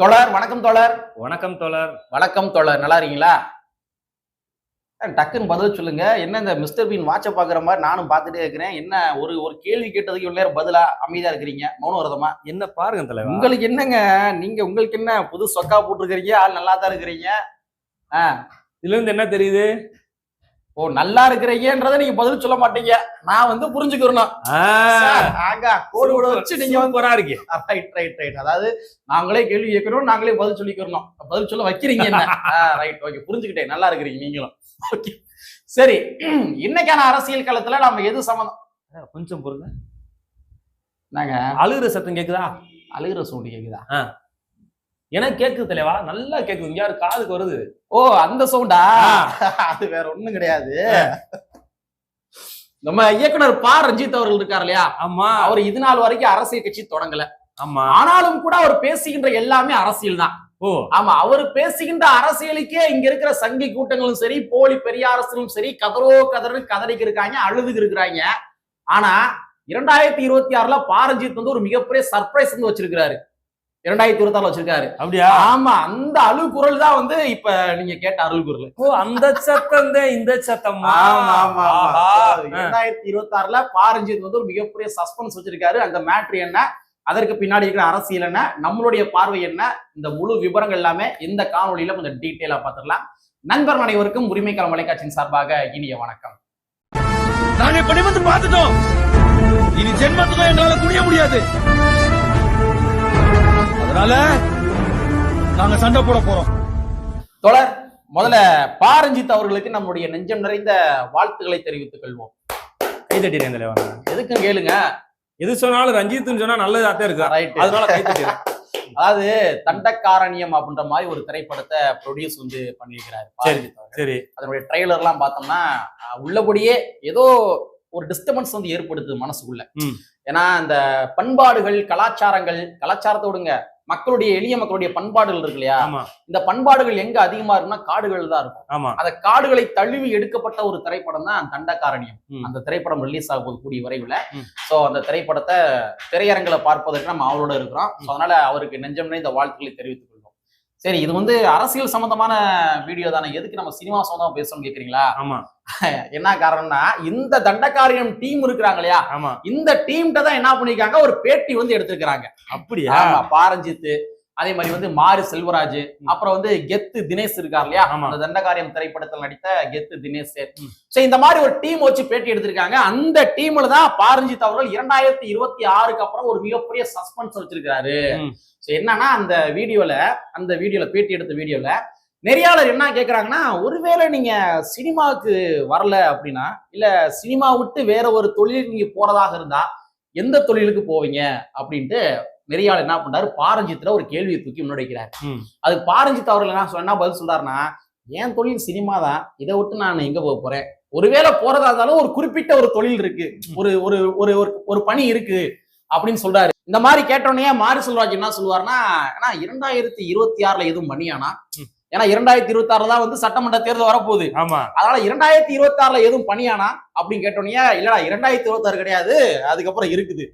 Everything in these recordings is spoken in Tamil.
தோழர் வணக்கம் தோழர். வணக்கம் தோழர். வணக்கம் தோழர். நல்லா இருக்கீங்களா? டக்குன்னு பதில் சொல்லுங்க. என்ன இந்த மிஸ்டர் பீன் வாட்சை பாக்குற மாதிரி நானும் பார்த்துட்டே இருக்கிறேன். என்ன ஒரு ஒரு கேள்வி கேட்டதுக்கு இவ்வளவு நேரம் பதிலா? அமைதியா இருக்கிறீங்க? மௌன விரதமா? என்ன பாருங்க தலைவா. உங்களுக்கு என்னங்க? நீங்க உங்களுக்கு என்ன புது சொக்கா போட்டிருக்கிறீங்க? ஆள் நல்லா தான் இருக்கிறீங்க. ஆஹ் இதுல இருந்து என்ன தெரியுது? ஓ நல்லா இருக்கிறீங்கன்றதை நீங்க பதில் சொல்ல மாட்டீங்க. நான் வந்து புரிஞ்சுக்கிறணும். ஆகா, கோடு கூட வச்சு நீங்க வந்து சூப்பரா இருக்கு. ரைட் ரைட் ரைட் அதாவது நாங்களே கேள்வி கேட்கணும் நாங்களே பதில் சொல்லிக்கிறோம் பதில் சொல்ல வைக்கிறீங்க என்ன? ரைட் ஓகே புரிஞ்சுக்கிட்டேன். நல்லா இருக்கிறீங்க நீங்களும். ஓகே சரி இன்னைக்கான அரசியல் களத்துல நம்ம எது சம்மந்தம்? கொஞ்சம் பொறுங்க. நாங்க அழுகுற சத்தம் கேக்குதா? அழுகிற சவுண்டு கேக்குதா? எனக்கு கேக்குது தலைவா? நல்லா கேக்குது. யாரு? காதுக்கு வருது. ஓ அந்த சவுண்டா அது வேற ஒண்ணும் கிடையாது. நம்ம இயக்குனர் பா. ரஞ்சித் அவர்கள் இருக்கார் இல்லையா? ஆமா. அவர் இது நாள் வரைக்கும் அரசியல் கட்சி தொடங்கல. ஆமா. ஆனாலும் கூட அவர் பேசுகின்ற எல்லாமே அரசியல் தான். ஓ. ஆமா அவர் பேசுகின்ற அரசியலுக்கே இங்க இருக்கிற சங்கி கூட்டங்களும் சரி போலி பெரியாரசலும் சரி கதறோ கதறுன்னு கதறிக்கு இருக்காங்க அழுதுக்கு இருக்கிறாங்க. ஆனா இரண்டாயிரத்தி இருபத்தி ஆறுல பாரஞ்சித் வந்து ஒரு மிகப்பெரிய சர்ப்ரைஸ் வந்து வச்சிருக்காரு இரண்டாயிரத்தி இருபத்தி ஆறுல வச்சிருக்காரு. அப்படியா? ஆமா அந்த அழு குரல் தான் வந்து இப்ப நீங்க கேட்ட அருள் குரல். ஓ அந்த சத்தம் தான் இந்த சத்தமா. இரண்டாயிரத்தி இருபத்தி ஆறுல பாரஞ்சித் வந்து ஒரு மிகப்பெரிய சஸ்பென்ஸ் வச்சிருக்காரு. அந்த மேட்ரு என்ன? அதற்கு பின்னாடி இருக்கிற அரசியல் என்ன? நம்மளுடைய பார்வை என்ன? இந்த முழு விவரங்கள் எல்லாமே இந்த காணொளியில கொஞ்சம் டீட்டெயிலா பார்த்துடலாம் நண்பர் அனைவருக்கும் உரிமைக்காலம் வலைக்காட்சியின் சார்பாக இனிய வணக்கம். நாங்க இப்ப நிமிர்ந்து பார்த்துட்டோம். இனி ஜென்மத்துக்கும் எங்களால குனிய முடியாது. அதனால நாங்க சண்டை போட போறோம். தொடர் முதல்ல பாரஞ்சித் அவர்களுக்கு நம்முடைய நெஞ்சம் நிறைந்த வாழ்த்துக்களை தெரிவித்துக் கொள்வோம். கை தட்டிடுறேன் தலைவா எதுக்கும் கேளுங்க. எது சொன்னாலும் ரஞ்சித்னு சொன்னா நல்லதா தான் இருக்கு ரைட் அதனால கை தட்டிடுறேன். அதாவது தண்டக்காரணியம் அப்படின்ற மாதிரி ஒரு திரைப்படத்தை ப்ரொடியூஸ் வந்து பண்ணியிருக்கிறாரு பாரஞ்சித். சரி. அதனுடைய ட்ரெய்லர்லாம் பார்த்தோம்னா உள்ளபடியே ஏதோ ஒரு டிஸ்டர்பன்ஸ் வந்து ஏற்படுத்துது மனசுக்குள்ள. ம். ஏன்னா இந்த பண்பாடுகள் கலாச்சாரங்கள் கலாச்சாரத்தை விடுங்க மக்களுடைய எளிய மக்களுடைய பண்பாடுகள் இருக்கு இல்லையா? இந்த பண்பாடுகள் எங்க அதிகமா இருக்குன்னா காடுகள் தான் இருக்கும். அந்த காடுகளை தழுவி எடுக்கப்பட்ட ஒரு திரைப்படம் தான் தண்டக்காரணியம் ம். அந்த திரைப்படம் ரிலீஸ் ஆக போகுது கூடிய விரைவில். சோ அந்த திரைப்படத்தை திரையரங்கில பார்ப்பதற்கு நம்ம அவளோட இருக்கிறோம். அதனால அவருக்கு நெஞ்சம் இந்த வாழ்த்துக்களை தெரிவித்துக் கொள்வோம் சரி இது வந்து அரசியல் சம்பந்தமான வீடியோ தானே. எதுக்கு நம்ம சினிமா சம்பந்தமா பேசணும்னு கேக்குறீங்களா? ஆமா. என்ன காரணம்னா இந்த தண்டக்காரியம் டீம் இருக்கிறாங்க இல்லையா? ஆமா. இந்த டீம்கிட்ட தான் என்ன பண்ணிருக்காங்க? ஒரு பேட்டி வந்து எடுத்திருக்கிறாங்க. அப்படியா? ஆமா பாரஞ்சித் அதே மாதிரி வந்து மாரி செல்வராஜ் அப்புறம் வந்து கெத்து தினேஷ் இருக்கார் இல்லையா. அந்த தண்டகாரியம் திரைப்படத்தில் நடித்த கெத்து தினேஷ். சோ இந்த மாதிரி ஒரு டீம் வச்சு பேட்டி எடுத்திருக்காங்க அந்த டீம்ல தான் பாரஞ்சித் அவர்கள் இரண்டாயிரத்தி இருபத்தி ஆறுக்கு அப்புறம் ஒரு மிகப்பெரிய சஸ்பென்ஸ் வச்சிருக்காரு. சோ என்னன்னா அந்த வீடியோல அந்த வீடியோல பேட்டி எடுத்த வீடியோல நெறியாளர் என்ன கேக்குறாங்கன்னா ஒருவேளை நீங்க சினிமாவுக்கு வரல அப்படின்னா இல்ல சினிமா விட்டு வேற ஒரு தொழிலுக்கு நீங்க போறதாக இருந்தா எந்த தொழிலுக்கு போவீங்க அப்படின்ட்டு நெறியாளர் என்ன பண்றாரு? பாரஞ்சித்ல ஒரு கேள்வியை தூக்கி முன்னெடுக்கிறார். அதுக்கு பாரஞ்சித் அவர்கள் என்ன சொன்னா பதில் சொல்றாருன்னா என் தொழில் சினிமா தான். இதை விட்டு நான் எங்க போக போறேன்? ஒருவேளை போறதா இருந்தாலும் ஒரு குறிப்பிட்ட ஒரு தொழில் இருக்கு. ஒரு ஒரு ஒரு ஒரு- ஒரு பணி இருக்கு அப்படின்னு சொல்றாரு. இந்த மாதிரி கேட்டோடனே மாரி செல்வராஜ் என்ன சொல்லுவாருன்னா ஏன்னா இரண்டாயிரத்தி இருபத்தி ஆறுல எதுவும் பண்ணியானா. ஏன்னா இரண்டாயிரத்தி இருபத்தி ஆறுல தான் வந்து சட்டமன்ற தேர்தல் வரப்போகுது. ஆமா. அதனால இரண்டாயிரத்தி இருபத்தி ஆறுல எதுவும் பண்ணியானா அப்படின்னு கேட்டோன்னே இல்லடா இரண்டாயிரத்தி இருபத்தி ஆறு கிடையாது அதுக்கப்புறம் இருக்குது.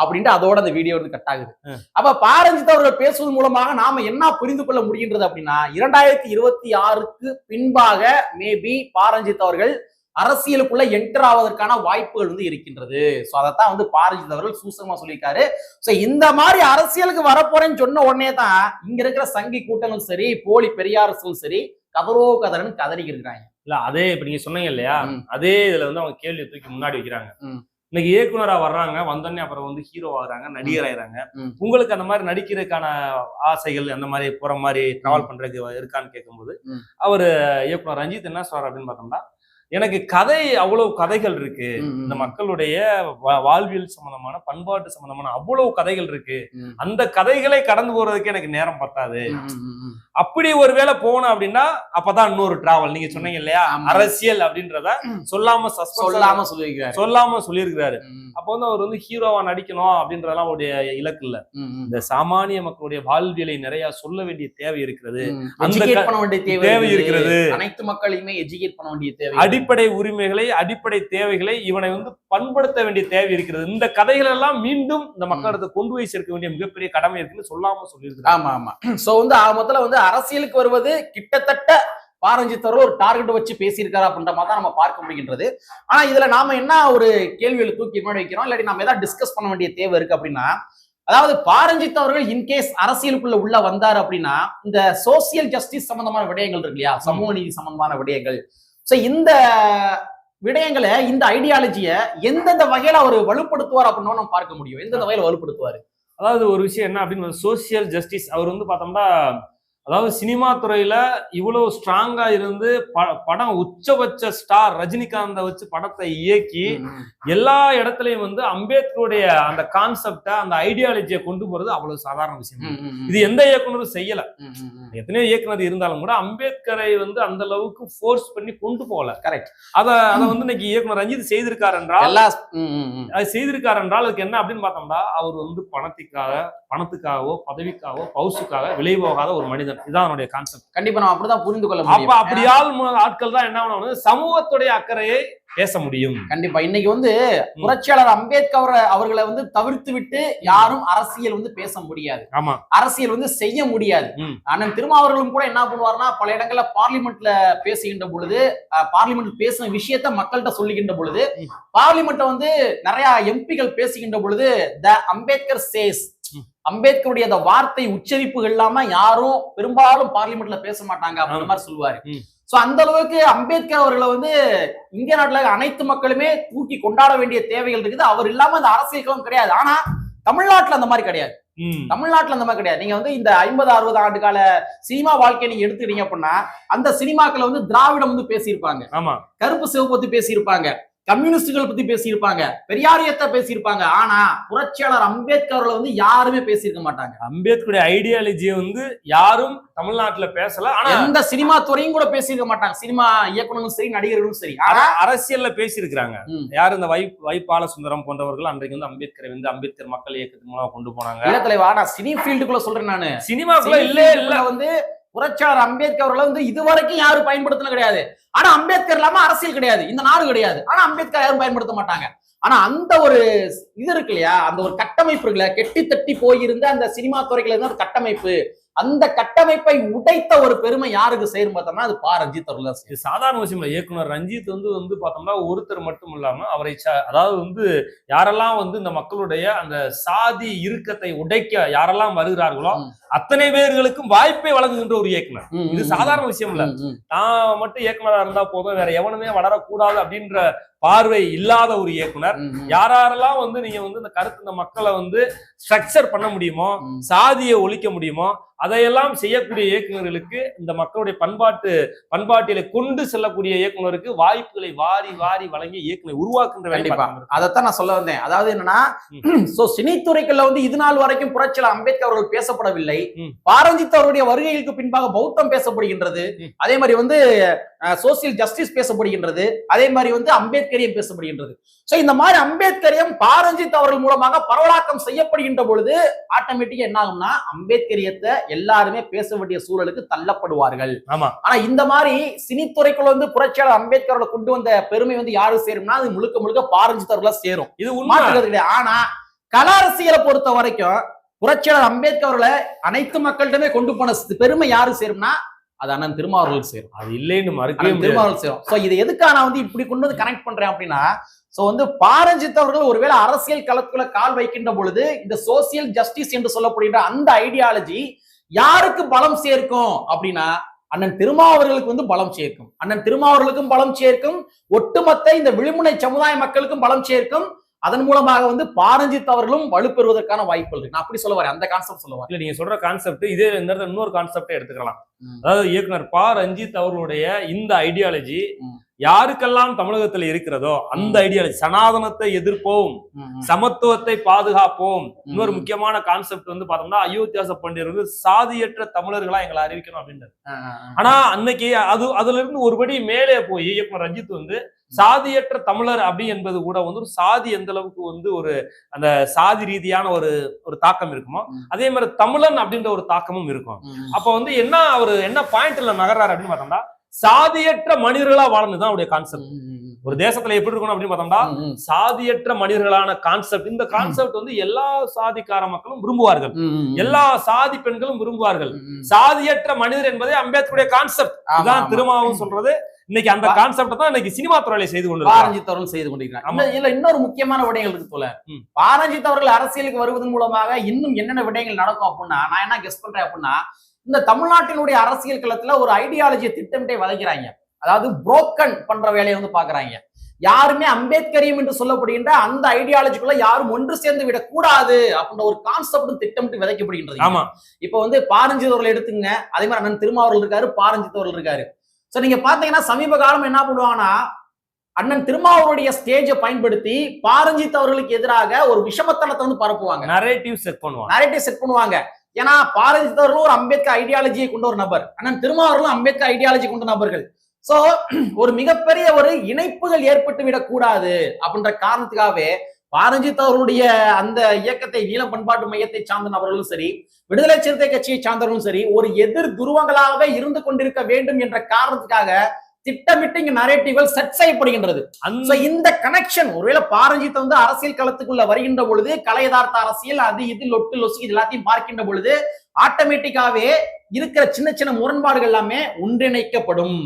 அப்படின்ட்டு அதோட அந்த வீடியோ வந்து கட் ஆகுது. அப்ப பாரஞ்சித் அவர்கள் பேசுவது மூலமாக நாம என்ன புரிந்து கொள்ள முடிகின்றது அப்படின்னா இரண்டாயிரத்தி இருபத்தி ஆறுக்கு பின்பாக மேபி பாரஞ்சித் அவர்கள் அரசியலுக்குள்ள என்டர் ஆவதற்கான வாய்ப்புகள் வந்து இருக்கின்றது சோ அதைத்தான் வந்து பாரஞ்சித் அவர்கள் சூசகமா சொல்லியிருக்காரு சோ இந்த மாதிரி அரசியலுக்கு வரப்போறேன்னு சொன்ன உடனே தான் இங்க இருக்கிற சங்கி கூட்டங்களும் சரி போலி பெரியாரசும் சரி கதறோ கதறன்னு கதறி இருக்கிறாங்க இல்ல அதே இப்ப நீங்க சொன்னீங்க இல்லையா. அதே இதுல வந்து அவங்க கேள்வி தூக்கி முன்னாடி வைக்கிறாங்க. இன்னைக்கு இயக்குனரா வர்றாங்க வந்தோடனே அப்புறம் வந்து ஹீரோ ஆகுறாங்க நடிகர் ஆயிறாங்க. உங்களுக்கு அந்த மாதிரி நடிக்கிறதுக்கான ஆசைகள் அந்த மாதிரி போற மாதிரி டிராவல் பண்றதுக்கு இருக்கான்னு கேட்கும்போது. அவரு இயக்குனர் ரஞ்சித் என்ன சொல்றாரு அப்படின்னு பார்த்தோம்னா எனக்கு கதை அவ்வளவு கதைகள் இருக்கு இந்த மக்களுடைய வாழ்வியல் சம்பந்தமான பண்பாட்டு சம்பந்தமான அவ்வளவு கதைகள் இருக்கு. அந்த கதைகளை கடந்து போறதுக்கு எனக்கு நேரம் பத்தாது. அப்படி ஒருவேளை போனோம் அப்படின்னா அப்பதான் இன்னொரு டிராவல் நீங்க சொன்னீங்க இல்லையா. அரசியல் அப்படின்றத சொல்லாம சொல்லாம சொல்லியிருக்காரு சொல்லாம சொல்லியிருக்கிறாரு. அப்போ வந்து அவர் வந்து ஹீரோவா நடிக்கணும் அப்படின்றதெல்லாம் அவருடைய இலக்கு இல்ல. இந்த சாமானிய மக்களுடைய வாழ்வியலை நிறைய சொல்ல வேண்டிய தேவை இருக்கிறது. தேவை. இருக்கிறது. அனைத்து மக்களையுமே எஜுகேட் பண்ண வேண்டிய தேவை அடி அடிப்படை உரிமைகளை அடிப்படை தேவைகளை இவனை வந்து பண்படுத்த வேண்டிய தேவை இருக்கிறது. இந்த கதைகள் எல்லாம் மீண்டும் இந்த மக்களிடத்தை கொண்டு போய் சேர்க்க வேண்டிய மிகப்பெரிய கடமை இருக்குன்னு சொல்லாம சொல்லியிருக்காங்க ஆமா ஆமா. சோ வந்து ஆக மொத்தத்துல வந்து அரசியலுக்கு வருவது கிட்டத்தட்ட பாரஞ்சித் அவர்கள் ஒரு டார்கெட் வச்சு பேசியிருக்காரு அப்படின்ற மாதிரி தான் நம்ம பார்க்க முடிகின்றது. ஆனா இதுல நாம என்ன ஒரு கேள்விகளை தூக்கி முன்னாடி வைக்கிறோம்? இல்லாட்டி நம்ம ஏதாவது டிஸ்கஸ் பண்ண வேண்டிய தேவை இருக்கு அப்படின்னா அதாவது பாரஞ்சித் அவர்கள் இன்கேஸ் அரசியலுக்குள்ள உள்ள வந்தார் அப்படின்னா இந்த சோசியல் ஜஸ்டிஸ் சம்பந்தமான விடயங்கள் இருக்கு இல்லையா? சமூக நீதி சம்பந்தமான விடயங்கள். சோ இந்த விடயங்களை இந்த ஐடியாலஜிய எந்தெந்த வகையில அவர் வலுப்படுத்துவார் அப்படின்னு நம்ம பார்க்க முடியும். எந்தெந்த வகையில வலுப்படுத்துவார்? அதாவது ஒரு விஷயம் என்ன அப்படின்னு சோசியல் ஜஸ்டிஸ் அவர் வந்து பார்த்தோம்னா அதாவது சினிமா துறையில இவ்வளவு ஸ்ட்ராங்கா இருந்து படம் உச்சபட்ச ஸ்டார் ரஜினிகாந்த வச்சு படத்தை இயக்கி எல்லா இடத்துலயும் வந்து அம்பேத்கருடைய அந்த கான்செப்டை அந்த ஐடியாலஜியை கொண்டு போறது அவ்வளவு சாதாரண விஷயம். இது எந்த இயக்குனரும் செய்யல எத்தனையோ இயக்குனர் இருந்தாலும் கூட அம்பேத்கரை வந்து அந்த அளவுக்கு ஃபோர்ஸ் பண்ணி கொண்டு போகல Correct. அத அத வந்து இன்னைக்கு இயக்குனர் ரஞ்சித் செய்திருக்கார் என்றால். அது செய்திருக்கார் என்றால் அதுக்கு என்ன அப்படின்னு பார்த்தோம்னா அவர் வந்து பணத்துக்காக பணத்துக்காகவோ பதவிக்காகவோ பவுசுக்காக விலை போகாத ஒரு மனிதன் இதான் அவனுடைய கான்செப்ட் கண்டிப்பா நம்ம அப்படிதான் புரிந்து கொள்ள அப்ப அப்படியால் ஆட்கள் தான் என்ன பண்ணணும் சமூகத்துடைய அக்கறையை பேச முடியும். கண்டிப்பா. இன்னைக்கு வந்து புரட்சியாளர் அம்பேத்கர் அவர்களை வந்து தவிர்த்து விட்டு யாரும் அரசியல் வந்து பேச முடியாது. ஆமா. அரசியல் வந்து செய்ய முடியாது. அண்ணன் திருமாவர்களும் கூட என்ன பண்ணுவார்னா பல இடங்கள்ல பார்லிமெண்ட்ல பேசுகின்ற பொழுது பார்லிமெண்ட் பேசின விஷயத்த மக்கள்கிட்ட சொல்லுகின்ற பொழுது ம். பார்லிமெண்ட்டை வந்து நிறைய எம்பிகள் பேசுகின்ற பொழுது த அம்பேத்கர் சேஸ். அம்பேத்கருடைய அந்த வார்த்தை உச்சரிப்புகள் இல்லாம யாரும் பெரும்பாலும் பார்லிமெண்ட்ல பேச மாட்டாங்க அப்படின்ற மாதிரி சொல்லுவாரு. சோ அந்த அளவுக்கு அம்பேத்கர் அவர்களை வந்து இந்திய நாட்டுல அனைத்து மக்களுமே தூக்கி கொண்டாட வேண்டிய தேவைகள் இருக்குது. அவர் இல்லாம அந்த அரசியல் களம் கிடையாது. ஆனா தமிழ்நாட்டுல அந்த மாதிரி கிடையாது. தமிழ்நாட்டுல அந்த மாதிரி கிடையாது. நீங்க வந்து இந்த ஐம்பது அறுபது ஆண்டு கால சினிமா வாழ்க்கையை நீங்க எடுத்துக்கிட்டீங்க அப்படின்னா அந்த சினிமாக்களை வந்து திராவிடம் வந்து பேசியிருப்பாங்க. கருப்பு சிவப்பு பத்தி பேசியிருப்பாங்க. கம்யூனிஸ்டுகள் பத்தி பேசியிருப்பாங்க பெரியாரியத்தை பேசியிருப்பாங்க. ஆனா புரட்சியாளர் அம்பேத்கர் அவர்களை வந்து யாருமே பேசியிருக்க மாட்டாங்க. அம்பேத்கருடைய ஐடியாலஜியை வந்து யாரும் தமிழ்நாட்டுல பேசல. ஆனா எந்த சினிமா துறையும் கூட பேசியிருக்க மாட்டாங்க. சினிமா இயக்குனரும் சரி நடிகர்களும் சரி. ஆனா அரசியல்ல பேசியிருக்கிறாங்க. யார் இந்த வை வைப்பால சுந்தரம் போன்றவர்கள் அன்றைக்கு வந்து அம்பேத்கரை வந்து அம்பேத்கர் மக்கள் இயக்கத்தின் மூலம் கொண்டு போனாங்க. இளத்தலைவா? நான் சினி ஃபீல்டுக்குள்ள சொல்றேன் நானு. சினிமாக்குள்ள சினி இல்லே இல்ல. வந்து புரட்சியாளர் அம்பேத்கர் அவர்களை வந்து இதுவரைக்கும் யாரும் பயன்படுத்தின கிடையாது. ஆனா அம்பேத்கர் இல்லாம அரசியல் கிடையாது. இந்த நாடு கிடையாது. ஆனா அம்பேத்கர் யாரும் பயன்படுத்த மாட்டாங்க. ஆனா அந்த ஒரு இது இருக்கு இல்லையா? அந்த ஒரு கட்டமைப்பு இருக்குல்ல? கெட்டி தட்டி போயிருந்த அந்த சினிமா துறைகள் இருந்த அந்த கட்டமைப்பு. அந்த கட்டமைப்பை உடைத்த ஒரு பெருமை யாருக்கு சேரும் பார்த்தோம்னா அது பா ரஞ்சித். இது சாதாரண விஷயம் இல்லை இயக்குனர் ரஞ்சித் வந்து வந்து பார்த்தோம்னா ஒருத்தர் மட்டும் இல்லாம அவரை ச- அதாவது வந்து யாரெல்லாம் வந்து இந்த மக்களுடைய அந்த சாதி இறுக்கத்தை உடைக்க யாரெல்லாம் வருகிறார்களோ. அத்தனை பேர்களுக்கும் வாய்ப்பை வழங்குகின்ற ஒரு இயக்குனர் இது சாதாரண விஷயம் இல்ல. நான் மட்டும் இயக்குனரா இருந்தா போதும் வேற எவனுமே வளரக்கூடாது அப்படின்ற பார்வை இல்லாத ஒரு இயக்குனர். யாரெல்லாம் வந்து நீங்க வந்து இந்த கருத்து இந்த மக்களை வந்து ஸ்ட்ரக்சர் பண்ண முடியுமோ. சாதியை ஒழிக்க முடியுமோ அதையெல்லாம் செய்யக்கூடிய இயக்குனர்களுக்கு இந்த மக்களுடைய பண்பாட்டு பண்பாட்டிலை கொண்டு செல்லக்கூடிய இயக்குனருக்கு வாய்ப்புகளை வாரி வாரி வழங்கி இயக்குனர் உருவாக்குன்ற கண்டிப்பா. அதைத்தான் நான் சொல்ல வந்தேன் அதாவது என்னன்னா சோ சினித்துறைகள்ல வந்து இது நாள் வரைக்கும் புரட்சியாளர் அம்பேத்கர் அவர்கள் பேசப்படவில்லை. பாரஞ்சித் அவருடைய வருகைகளுக்கு பின்பாக பௌத்தம் பேசப்படுகின்றது. அதே மாதிரி வந்து சோசியல் ஜஸ்டிஸ் பேசப்படுகின்றது அதே மாதிரி வந்து அம்பேத்கரியம் பேசப்படுகின்றது சோ இந்த மாதிரி அம்பேத்கரியம் பாரஞ்சித் அவர்கள் மூலமாக பரவலாக்கம் செய்யப்படுகின்ற பொழுது ஆட்டோமேட்டிக்கா என்ன ஆகும்னா அம்பேத்கரியத்தை எல்லாருமே பேச வேண்டிய சூழலுக்கு தள்ளப்படுவார்கள். ஆமா. ஆனா இந்த மாதிரி சினித்துறைக்குள்ள வந்து புரட்சியாளர் அம்பேத்கர் அவர்களை கொண்டு வந்த பெருமை வந்து யாரு சேரும்னா அது முழுக்க முழுக்க பாரஞ்சித் அவர்களா சேரும். இது உண்மை. கிடையாது ஆனா கல அரசியலை பொறுத்த வரைக்கும் புரட்சியாளர் அம்பேத்கர் அவர்களை அனைத்து மக்களிடமே கொண்டு போன பெருமை யாரு சேரும்னா அது அண்ணன் திருமாவர்கள் சேரும். அது இல்லைன்னு முடியாது. திருமாவர்கள் சேரும். சோ இது எதுக்காக நான் வந்து இப்படி கொண்டு வந்து கனெக்ட் பண்றேன் அப்படின்னா சோ வந்து பாரஞ்சித் அவர்கள் ஒருவேளை அரசியல் களத்துக்குள்ள கால் வைக்கின்ற பொழுது இந்த சோசியல் ஜஸ்டிஸ் என்று சொல்லப்படுகின்ற அந்த ஐடியாலஜி யாருக்கு பலம் சேர்க்கும் அப்படின்னா அண்ணன் திருமாவர்களுக்கு வந்து பலம் சேர்க்கும். அண்ணன் திருமாவர்களுக்கும் பலம் சேர்க்கும். ஒட்டுமொத்த இந்த விளிமுனை சமுதாய மக்களுக்கும் பலம் சேர்க்கும். அதன் மூலமாக வந்து பாரஞ்சித் அவர்களும் வலுப்பெறுவதற்கான வாய்ப்புகள் இருக்கு நான் அப்படி சொல்ல வரேன் அந்த கான்செப்ட் சொல்ல வரேன் இல்ல நீங்க சொல்ற கான்செப்ட் இதே இந்த இடத்துல இன்னொரு கான்செப்டை எடுத்துக்கலாம். அதாவது இயக்குனர் பா ரஞ்சித் அவர்களுடைய இந்த ஐடியாலஜி. யாருக்கெல்லாம் தமிழகத்துல இருக்கிறதோ அந்த ஐடியாலஜி சனாதனத்தை எதிர்ப்போம். சமத்துவத்தை பாதுகாப்போம் இன்னொரு. முக்கியமான கான்செப்ட் வந்து பார்த்தோம்னா அயோத்தியாச பண்டிதர் வந்து சாதியற்ற தமிழர்களா எங்களை அறிவிக்கணும் அப்படின்றது. ஆனா அன்னைக்கு அது அதுல இருந்து ஒருபடி மேலே போய் இயக்குனர் ரஞ்சித் வந்து சாதியற்ற தமிழர் அப்படி என்பது கூட வந்து ஒரு சாதி எந்த அளவுக்கு வந்து ஒரு அந்த சாதி ரீதியான ஒரு ஒரு தாக்கம் இருக்குமோ. அதே மாதிரி தமிழன் அப்படின்ற ஒரு தாக்கமும் இருக்கும் அப்ப வந்து என்ன அவர் என்ன பாயிண்ட்ல நகர்றாரு அப்படின்னு பார்த்தோம்னா சாதியற்ற மனிதர்களா வாழணுதான் அவருடைய கான்செப்ட். ஒரு தேசத்துல எப்படி இருக்கணும் அப்படின்னு பார்த்தோம்னா. சாதியற்ற மனிதர்களான கான்செப்ட் இந்த கான்செப்ட் வந்து எல்லா சாதிக்கார மக்களும் விரும்புவார்கள். எல்லா சாதி பெண்களும் விரும்புவார்கள். சாதியற்ற மனிதர் என்பதே அம்பேத்கருடைய கான்செப்ட் ஆமா. திருமாவும் சொல்றது இன்னைக்கு அந்த கான்செப்ட் தான் இன்னைக்கு சினிமா துறையில செய்து கொண்டு பாரஞ்சித் அவர்கள் செய்து. இந்த- இதுல இன்னொரு முக்கியமான விடயங்கள் இருக்கு போல. பாரஞ்சித் அவர்கள் அரசியலுக்கு வருவதன் மூலமாக இன்னும் என்னென்ன விடயங்கள் நடக்கும் அப்படின்னா நான் என்ன கெஸ் பண்றேன் அப்படின்னா இந்த தமிழ்நாட்டினுடைய அரசியல் களத்துல ஒரு ஐடியாலஜியை திட்டமிட்டே விதைக்கிறாங்க. அதாவது புரோக்கன் பண்ற வேலையை வந்து பாக்குறாங்க யாருமே அம்பேத்கரியம் என்று சொல்லப்படுகின்ற அந்த ஐடியாலஜிக்குள்ள யாரும் ஒன்று சேர்ந்து விடக்கூடாது அப்படின்ற ஒரு கான்செப்டும் திட்டமிட்டு விதைக்கப்படுகின்றது ஆமா. இப்போ வந்து பாரஞ்சித் அவர்கள் எடுத்துங்க அதே மாதிரி அண்ணன் திருமாவர்கள் இருக்காரு பாரஞ்சித் அவர்கள் இருக்காரு. சோ நீங்க பாத்தீங்கன்னா சமீப காலம் என்ன பண்ணுவாங்கன்னா அண்ணன் திருமாவருடைய ஸ்டேஜை பயன்படுத்தி பாரஞ்சித் அவர்களுக்கு எதிராக ஒரு விஷமத்தனத்தை வந்து பரப்புவாங்க. நரேட்டிவ் செட் பண்ணுவாங்க. நரேட்டிவ் செட் பண்ணுவாங்க. ஏன்னா பாரஞ்சித் அவர்களும் ஒரு அம்பேத்கர் ஐடியாலஜியை கொண்ட ஒரு நபர். ஆனால் திருமாவர்களும் அம்பேத்கர் ஐடியாலஜி கொண்ட நபர்கள். சோ ஒரு மிகப்பெரிய ஒரு இணைப்புகள் ஏற்பட்டு விடக்கூடாது அப்படின்ற காரணத்துக்காகவே பாரஞ்சித் அவர்களுடைய அந்த இயக்கத்தை நீளம் பண்பாட்டு மையத்தை சார்ந்த நபர்களும் சரி விடுதலை சிறுத்தை கட்சியை சார்ந்தவர்களும் சரி ஒரு எதிர் துருவங்களாகவே இருந்து கொண்டிருக்க வேண்டும் என்ற காரணத்துக்காக திட்டமிட்டு இங்க நரேட்டிவ்கள் செட் செய்யப்படுகின்றது. அந்த இந்த கனெக்ஷன் ஒருவேளை பாரஞ்சித் வந்து அரசியல் களத்துக்குள்ள வருகின்ற பொழுது கலை யதார்த்த அரசியல் அது இது லொட்டு லொசு இது எல்லாத்தையும் பார்க்கின்ற பொழுது ஆட்டோமேட்டிக்காவே இருக்கிற சின்ன சின்ன முரண்பாடுகள் எல்லாமே ஒன்றிணைக்கப்படும்.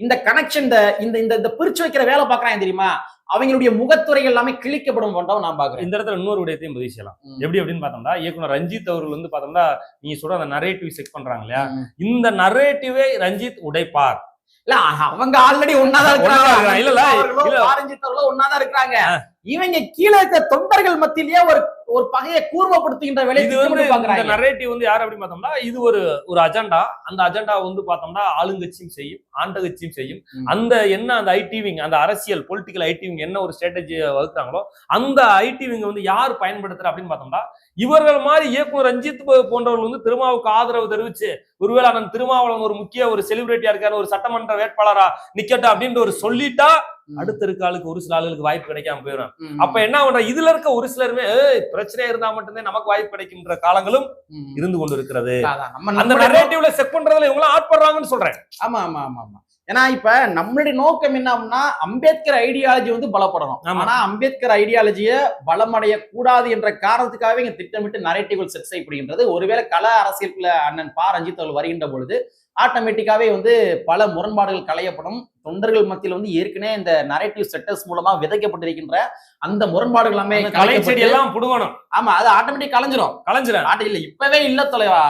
இந்த கனெக்ஷன் இந்த இந்த இந்த பிரிச்சு வைக்கிற வேலை பாக்குறாங்க தெரியுமா? அவங்களுடைய முகத்துறைகள் எல்லாமே கிழிக்கப்படும் போன்றவும் நான் பாக்குறேன் இந்த இடத்துல இன்னொரு விடயத்தையும் பதிவு செய்யலாம். எப்படி அப்படின்னு பார்த்தோம்னா இயக்குனர் ரஞ்சித் அவர்கள் வந்து பார்த்தோம்னா நீங்க சொல்ற அந்த நரேட்டிவ் செக் பண்றாங்க இல்லையா. இந்த நரேட்டிவை ரஞ்சித் உடைப்பார். இல்ல அவங்க ஆல்ரெடி ஒன்னாதான் ஒண்ணா இருக்காங்க. இல்ல, இல்ல, இருக்கிறாங்க. பாரஞ்சித் அவர்களும் ஒன்னாதான் இருக்கிறாங்க இவங்க கீழே இருக்க தொண்டர்கள் மத்தியிலேயே ஒரு ஒரு பகையை கூர்மப்படுத்துகின்ற வேலையை இது வந்து இந்த நரேட்டிவ் வந்து யார் அப்படின்னு பார்த்தோம்னா இது ஒரு ஒரு அஜெண்டா அந்த அஜெண்டா வந்து பார்த்தோம்னா ஆளுங்கட்சியும் செய்யும் ஆண்ட கட்சியும் செய்யும். அந்த என்ன அந்த ஐடிவிங் அந்த அரசியல் பொலிட்டிக்கல் ஐடிவிங் என்ன ஒரு ஸ்ட்ராட்டஜியை வகுக்கிறாங்களோ அந்த ஐடிவிங் வந்து யார் பயன்படுத்துற அப்படின்னு பார்த்தோம்னா இவர்கள் மாதிரி இயக்குனர் ரஞ்சித் போன்றவர்கள் வந்து திருமாவுக்கு ஆதரவு தெரிவிச்சு ஒருவேளை அண்ணன் திருமாவளவன் ஒரு முக்கிய ஒரு செலிபிரிட்டியா இருக்காரு ஒரு சட்டமன்ற வேட்பாளரா நிக்கட்டும் அப்படின்ற ஒரு சொல்லிட்டா அடுத்த இருக்க ஆளுக்கு ஒரு சில ஆளுகளுக்கு வாய்ப்பு கிடைக்காம போயிடும். அப்ப என்ன பண்ற இதுல இருக்க ஒரு சிலருமே "ஏய், பிரச்சனை இருந்தா மட்டும்தான் நமக்கு வாய்ப்பு கிடைக்கும்ன்ற காலங்களும். இருந்து கொண்டு இருக்கிறது அந்த நரேட்டிவ்ல செக் பண்றதுல இவங்க ஆட்படுறாங்கன்னு சொல்றேன். ஆமா ஆமா ஆமா ஆமா. ஏன்னா இப்ப நம்மளுடைய நோக்கம் என்ன அப்படின்னா அம்பேத்கர் ஐடியாலஜி வந்து பலப்படணும். ஆனா அம்பேத்கர் ஐடியாலஜிய பலமடைய கூடாது என்ற காரணத்துக்காகவே இங்க திட்டமிட்டு நரேட்டிவ்கள் செட் செய்யப்படுகின்றது. ஒருவேளை கல அரசியலுக்குள்ள அண்ணன் பா. ரஞ்சித் அவர்கள் வருகின்ற பொழுது ஆட்டோமேட்டிக்காவே வந்து பல முரண்பாடுகள் களையப்படும். தொண்டர்கள் மத்தியில் வந்து ஏற்கனவே இந்த நரேட்டிவ் செட்டர்ஸ் மூலமா விதைக்கப்பட்டிருக்கின்ற அந்த முரண்பாடுகள் எல்லாமே அந்த களை செடி களையப்பட்டு- எல்லாம் புடுங்கணும். ஆமா அது ஆட்டோமேட்டிக் கலைஞ்சிரும் கலைஞ்சிட நாட்டு இல்ல இப்பவே இல்ல தலைவா.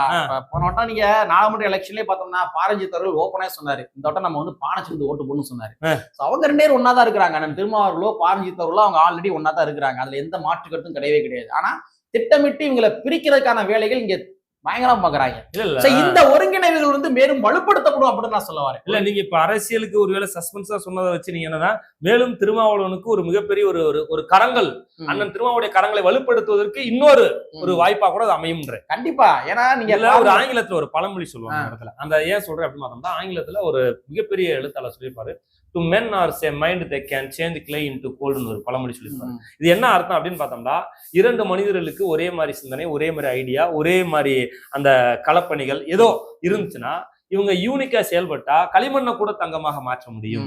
போன வட்டம் நீங்க நாடாளுமன்ற எலெக்ஷன்லயே பார்த்தோம்னா பாரஞ்சித் அவர்கள் ஓப்பனே சொன்னாரு. இந்த வட்டம் நம்ம வந்து பானச்சிருந்து ஓட்டு போடணும்னு சொன்னாரு. அவங்க ரெண்டு பேரும் ஒன்னா தான் இருக்கிறாங்க. அண்ணன் திருமாவர்களோ பாரஞ்சித் அவர்களோ அவங்க ஆல்ரெடி ஒன்னா தான் இருக்கிறாங்க. அதுல எந்த மாற்று கருத்தும் கிடையவே கிடையாது. ஆனா திட்டமிட்டு இவங்களை பிரிக்கிறதுக்கான வேலைகள் இங்க பயங்கரமா பாக்குறாங்க இல்ல இல்ல So, இந்த ஒருங்கிணைவுகள் வந்து மேலும் வலுப்படுத்தப்படும் அப்படின்னு நான் சொல்ல வரேன் இல்ல நீங்க இப்ப அரசியலுக்கு ஒருவேளை சஸ்பென்ஸா சொன்னதை வச்சு நீங்க என்னன்னா மேலும் திருமாவளவனுக்கு ஒரு மிகப்பெரிய ஒரு ஒரு- கரங்கள். அண்ணன் திருமாவுடைய கரங்களை வலுப்படுத்துவதற்கு இன்னொரு. ஒரு வாய்ப்பா கூட அது அமையும்ன்ற கண்டிப்பா ஏன்னா நீங்க ஒரு. ஆங்கிலத்துல ஒரு பழமொழி சொல்லுவாங்க அந்த இடத்துல அந்த ஏன் சொல்றேன் அப்படின்னு பார்த்தோம்னா ஆங்கிலத்துல ஒரு மிகப்பெரிய எழுத்தாளர் சொல்லியிருப்பாரு two men are say mind they can change clay in to கோல்டுன்னு ஒரு பழமொழி சொல்லியிருப்பாரு ம். இது என்ன அர்த்தம் அப்படின்னு பார்த்தோம்னா இரண்டு மனிதர்களுக்கு ஒரே மாதிரி சிந்தனை ஒரே மாதிரி ஐடியா ஒரே மாதிரி அந்த களப்பணிகள் ஏதோ இருந்துச்சுன்னா இவங்க யூனிக்கா செயல்பட்டா களிமண்ணை கூட தங்கமாக மாற்ற முடியும்.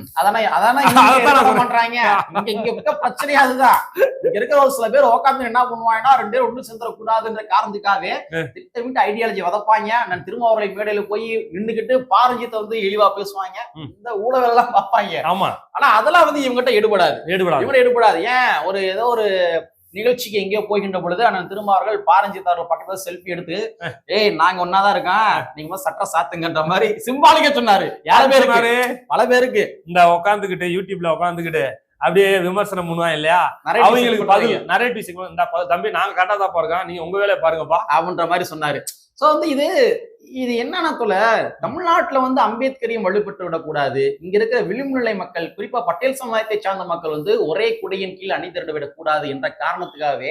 பிரச்சனையே அதுதான். இருக்கிற ஒரு சில பேர் உட்காந்து என்ன பண்ணுவாங்கன்னா ரெண்டு பேரும் ஒண்ணு சேர்ந்துட கூடாதுன்ற காரணத்துக்காகவே திட்டமிட்டு ஐடியாலஜி வதப்பாங்க. நான் திரும்ப அவர்களை மேடையில போய் நின்னுக்கிட்டு பாரஞ்சித்தை வந்து இழிவா பேசுவாங்க. இந்த ஊழல் எல்லாம் பார்ப்பாங்க. ஆமா. ஆனா அதெல்லாம் வந்து இவங்ககிட்ட எடுபடாது இவங்க எடுபடாது ஏன்? ஒரு ஏதோ ஒரு நிகழ்ச்சிக்கு எங்கேயோ போகின்ற பொழுது அண்ணன் திரும்ப அவர்கள் பாரஞ்சித் அவர்கள் பக்கத்துல செல்ஃபி எடுத்து ஏய் நாங்க ஒன்னாதான் இருக்கோம். நீங்க சட்டம் சாத்துங்கன்ற மாதிரி சிம்பாலிக்கா சொன்னாரு. யார பேருக்கு? சொன்னாரு, பல பேருக்கு. இந்த உட்காந்துக்கிட்டு யூடியூப்ல உட்காந்துக்கிட்டு அப்படியே விமர்சனம் பண்ணுவான் இல்லையா? நிறைய அவங்களுக்கு பதில் நரேட்டிவ் இந்த தம்பி நாங்க கரெக்டா தான் பாருங்க நீங்க உங்க வேலையை பாருங்கப்பா. அப்படின்ற மாதிரி சொன்னாரு. ஸோ வந்து இது இது என்னன்னா தொல தமிழ்நாட்டில் வந்து அம்பேத்கரையும் வலுப்பட்டு விடக்கூடாது. இங்க இருக்கிற விளிம்புநிலை மக்கள் குறிப்பா பட்டேல் சமுதாயத்தை சார்ந்த மக்கள் வந்து ஒரே குடையின் கீழ் அணிதிரண்டு விடக்கூடாது என்ற காரணத்துக்காகவே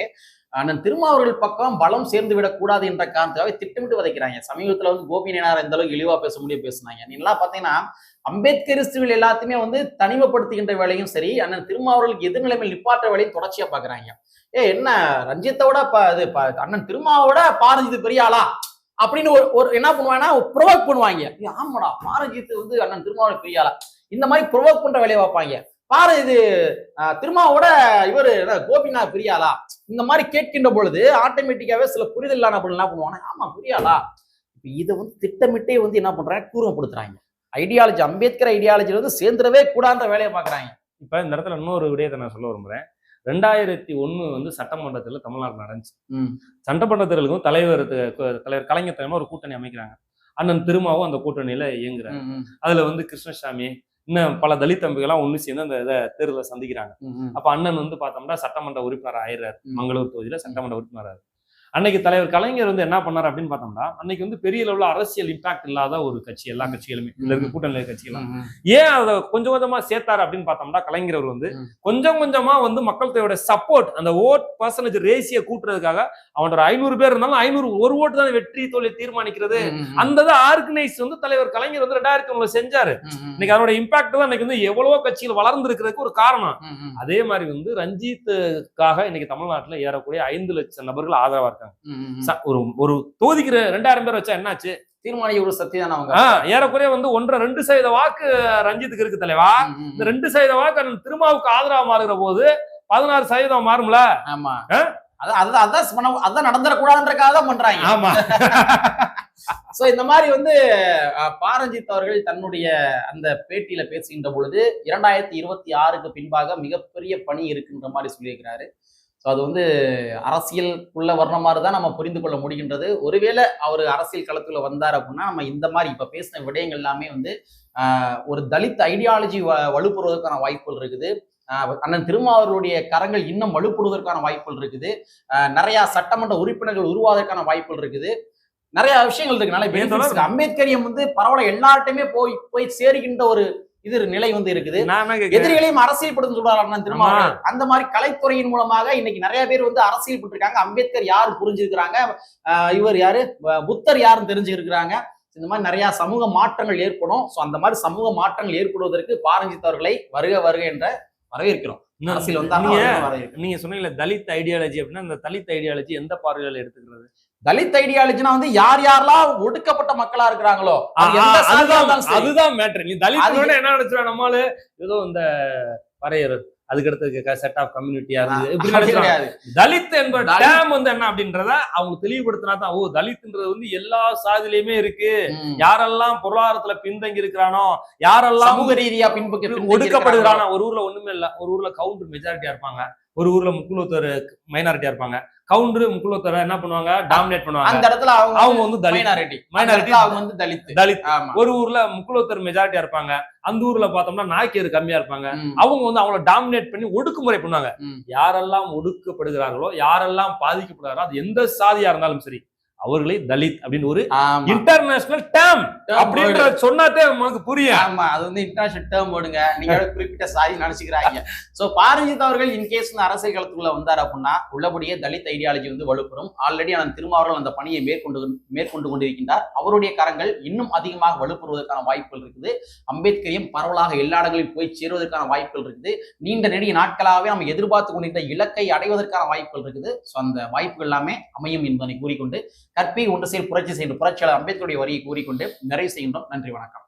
அண்ணன் திருமாவர்கள் பக்கம் பலம் சேர்ந்து விடக்கூடாது என்ற காரணத்துக்காக திட்டமிட்டு வதைக்கிறாங்க. சமீபத்தில் வந்து கோபி நேனார் எந்த அளவுக்கு இழிவா பேச முடியும் பேசுனாங்க. நீங்களா பாத்தீங்கன்னா அம்பேத்கரிஸ்டுகள் எல்லாத்தையுமே வந்து தனிமைப்படுத்துகின்ற வேலையும் சரி அண்ணன் திருமாவர்களுக்கு எதிர்நிலைமையில் நிப்பாற்ற வேலையும் தொடர்ச்சியா பாக்குறாங்க. ஏ என்ன ரஞ்சித்தோட ப- இது அண்ணன் திருமாவோட பாரதி பெரிய ஆளா? அப்படின்னு ஒரு ஒரு என்ன பண்ணுவாங்கன்னா ப்ரொவோக் பண்ணுவாங்க. ஆமாடா பாரஜித் வந்து அண்ணன் திருமாவோட பெரியாளா இந்த மாதிரி ப்ரொவோக் பண்ற வேலையை வைப்பாங்க பாரு இது திருமாவோட இவர் கோபிநாத் பெரியாளா? இந்த மாதிரி கேட்கின்ற பொழுது ஆட்டோமேட்டிக்காவே சில புரிதல் இல்லாத பொருள் என்ன பண்ணுவாங்க ஆமா பெரியாளா. இப்போ இதை வந்து திட்டமிட்டே வந்து என்ன பண்றாங்க கூர்மப்படுத்துறாங்க. ஐடியாலஜி அம்பேத்கர் ஐடியாலஜி வந்து சேர்ந்துடவே கூடாதுன்ற வேலையை பாக்குறாங்க இப்ப இந்த இடத்துல இன்னொரு விடயத்தை நான் சொல்ல விரும்புறேன். ரெண்டாயிரத்தி ஒண்ணு வந்து சட்டமன்றத்துல தமிழ்நாடு நடந்துச்சு. சட்டமன்றத்திற்கும் தலைவர் த- தலைவர் கலைஞர் தலைமை ஒரு கூட்டணி அமைக்கிறாங்க. அண்ணன் திருமாவும் அந்த கூட்டணியில இயங்குறாங்க அதுல வந்து கிருஷ்ணசாமி இன்னும் பல தலித் தம்பிகள்லாம் ஒண்ணு சேர்ந்து அந்த இதை தேர்தலை சந்திக்கிறாங்க. அப்ப அண்ணன் வந்து பார்த்தோம்னா சட்டமன்ற உறுப்பினர் ஆயிடுறாரு. மங்களூர் தொகுதியில சட்டமன்ற உறுப்பினர். அன்னைக்கு தலைவர் கலைஞர் வந்து என்ன பண்ணாரு அப்படின்னு பார்த்தோம்னா அன்னைக்கு வந்து பெரிய லெவலில் அரசியல் இம்பாக்ட் இல்லாத ஒரு கட்சி எல்லா கட்சிகளுமே. இதுல இருக்க கூட்டணி கட்சிகளும் ஏன் அதை கொஞ்சம் கொஞ்சமா சேர்த்தாரு அப்படின்னு பார்த்தோம்னா கலைஞர் வந்து கொஞ்சம் கொஞ்சமா வந்து மக்கள் தேவையோட சப்போர்ட் அந்த ஓட் பர்சன்டேஜ் ரேசிய கூட்டுறதுக்காக அவனோட ஐநூறு பேர் இருந்தாலும் ஐநூறு ஒரு ஓட்டு தான் வெற்றி தோல்வி தீர்மானிக்கிறது. அந்த ஆர்கனைஸ் வந்து தலைவர் கலைஞர் வந்து ரெண்டாயிரத்தி ஒண்ணுல செஞ்சாரு. இன்னைக்கு அதோட இம்பாக்ட் தான் இன்னைக்கு வந்து எவ்வளவோ கட்சிகள் வளர்ந்து இருக்கிறதுக்கு ஒரு காரணம். அதே மாதிரி வந்து ரஞ்சித்துக்காக இன்னைக்கு தமிழ்நாட்டுல ஏறக்கூடிய ஐந்து லட்சம் நபர்கள் ஆதரவா ஒரு ஒரு தொகுதிக்கு ரெண்டாயிரம் பேர் வச்சா என்னாச்சு? தீர்மானிக்க ஒரு சக்தி தானே அவங்க. ஏறக்குறைய வந்து ஒன்றரை ரெண்டு சதவீத வாக்கு ரஞ்சித்துக்கு இருக்கு தலைவா. இந்த ரெண்டு சதவீத வாக்கு திருமாவுக்கு ஆதரவா மாறுகிற போது பதினாறு சதவீதம் மாறும்ல? ஆமா. அதான் பண்ண அதான் நடந்துடக்கூடாதுன்றக்காக தான் பண்றாங்க. ஆமா. சோ இந்த மாதிரி வந்து பாரஞ்சித் அவர்கள் தன்னுடைய அந்த பேட்டியில பேசுகின்ற பொழுது இரண்டாயிரத்தி இருபத்தி ஆறுக்கு பின்பாக மிகப்பெரிய பணி இருக்குன்ற மாதிரி சொல்லியிருக்கிறாரு. ஸோ அது வந்து அரசியலுக்குள்ள வர்ற மாதிரி தான் நம்ம புரிந்து கொள்ள முடிகின்றது. ஒருவேளை அவர் அரசியல் களத்துல வந்தார் அப்படின்னா நம்ம இந்த மாதிரி இப்ப பேசின விடயங்கள் எல்லாமே வந்து ஒரு தலித் ஐடியாலஜி வலுப்புறுவதற்கான வாய்ப்புகள் இருக்குது. அண்ணன் திருமாவர்களுடைய கரங்கள் இன்னும் வலுப்படுவதற்கான வாய்ப்புகள் இருக்குது. நிறைய சட்டமன்ற உறுப்பினர்கள் உருவாவதற்கான வாய்ப்புகள் இருக்குது. நிறைய விஷயங்கள் இருக்கு. நிறைய benefits இருக்கு. அம்பேத்கரியம் வந்து பரவாயில்ல எல்லார்ட்டையுமே போய் போய் சேருகின்ற ஒரு இது நிலை வந்து இருக்குது? எதிரிகளையும் அரசியல் சொல்றாரு திருமாவளவன் அந்த மாதிரி கலைத்துறையின் மூலமாக இன்னைக்கு நிறைய பேர் வந்து அரசியல் பட்டிருக்காங்க அம்பேத்கர் யாரு புரிஞ்சிருக்கிறாங்க? இவர் யாரு? புத்தர் யாருன்னு தெரிஞ்சிருக்கிறாங்க. இந்த மாதிரி நிறைய சமூக மாற்றங்கள் ஏற்படும். சோ அந்த மாதிரி சமூக மாற்றங்கள் ஏற்படுவதற்கு பாரஞ்சித் அவர்களை வருக வருக என்ற வரவேற்கிறோம். அரசியல் வந்தாங்க நீங்க சொன்னீங்கல்ல தலித் ஐடியாலஜி அப்படின்னா இந்த தலித் ஐடியாலஜி எந்த பார்வையில எடுத்துக்கிறது? தலித் ஐடியாலஜினா வந்து யார் யாரெல்லாம் ஒடுக்கப்பட்ட மக்களா இருக்கிறாங்களோ அதுதான் மேட்ரு நீ தலித் என்ன நினைச்சிருவா? நம்மால ஏதோ இந்த வரையறு அதுக்கு அடுத்து செட் ஆஃப் கம்யூனிட்டியா இருந்து தலித் என்ப தலித். டேம் வந்து என்ன அப்படின்றத அவங்க தெளிவுபடுத்தினா தான் ஓ தலித்ன்றது வந்து எல்லா சாதியிலயுமே இருக்கு. யாரெல்லாம் பொருளாதாரத்துல பின்தங்கி இருக்கிறானோ யாரெல்லாம் சமூக ரீதியா பின்பக்க ஒடுக்கப்படுகிறானா ஒரு ஊர்ல ஒண்ணுமே இல்ல. ஒரு ஊர்ல கவுண்டர் மெஜாரிட்டியா இருப்பாங்க. ஒரு ஊர்ல முக்குலத்தர் மைனாரிட்டியா இருப்பாங்க. கவுண்டர் முக்குலத்தர் என்ன பண்ணுவாங்க? டாமினேட் பண்ணுவாங்க. அந்த இடத்துல அவங்க அவங்க வந்து மைனாரிட்டி. மைனாரிட்டி அவங்க வந்து தலித் தலித் ஒரு ஊர்ல முக்குலத்தர் மெஜாரிட்டியா இருப்பாங்க. அந்த ஊர்ல பார்த்தோம்னா நாக்கியர் கம்மியா இருப்பாங்க. அவங்க வந்து அவங்கள டாமினேட் பண்ணி ஒடுக்குமுறை பண்ணுவாங்க. யாரெல்லாம் ஒடுக்கப்படுகிறார்களோ யாரெல்லாம் பாதிக்கப்படுகிறாரோ அது எந்த சாதியா இருந்தாலும் சரி அவர்களை தலித் அப்படின்னு ஒரு இன்டர்நேஷனல் டேம் Term அப்படின்ற. சொன்னாதே உனக்கு புரியும். ஆமா அது வந்து இன்டர்நேஷனல் டேர்ம் போடுங்க. நீங்க குறிப்பிட்ட சாதி நினைச்சுக்கிறாங்க. சோ பாரஞ்சித் அவர்கள் இன்கேஸ் இந்த அரசியல் களத்துக்குள்ள வந்தார் அப்படின்னா உள்ளபடியே தலித் ஐடியாலஜி வந்து வலுப்பெறும். ஆல்ரெடி அந்த திருமாவர்கள் அந்த பணியை மேற்கொண்டு மேற்கொண்டு கொண்டிருக்கின்றார். அவருடைய கரங்கள் இன்னும் அதிகமாக வலுப்பெறுவதற்கான வாய்ப்புகள் இருக்குது. அம்பேத்கரியம் பரவலாக எல்லா இடங்களிலும் போய் சேருவதற்கான வாய்ப்புகள் இருக்குது. நீண்ட நெடிய நாட்களாகவே நம்ம எதிர்பார்த்து கொண்டிருந்த இலக்கை அடைவதற்கான வாய்ப்புகள் இருக்குது. ஸோ அந்த வாய்ப்புகள் எல்லாமே அமையும் என்பதை கூறிக்கொண்டு கற்பி ஒன்று செயல் புரட்சி செய்யும் புரட்சியாளர் அம்பேத்கருடைய வரியை கூறிக்கொண்டு நிறைவு செய்கின்றோம். நன்றி வணக்கம்.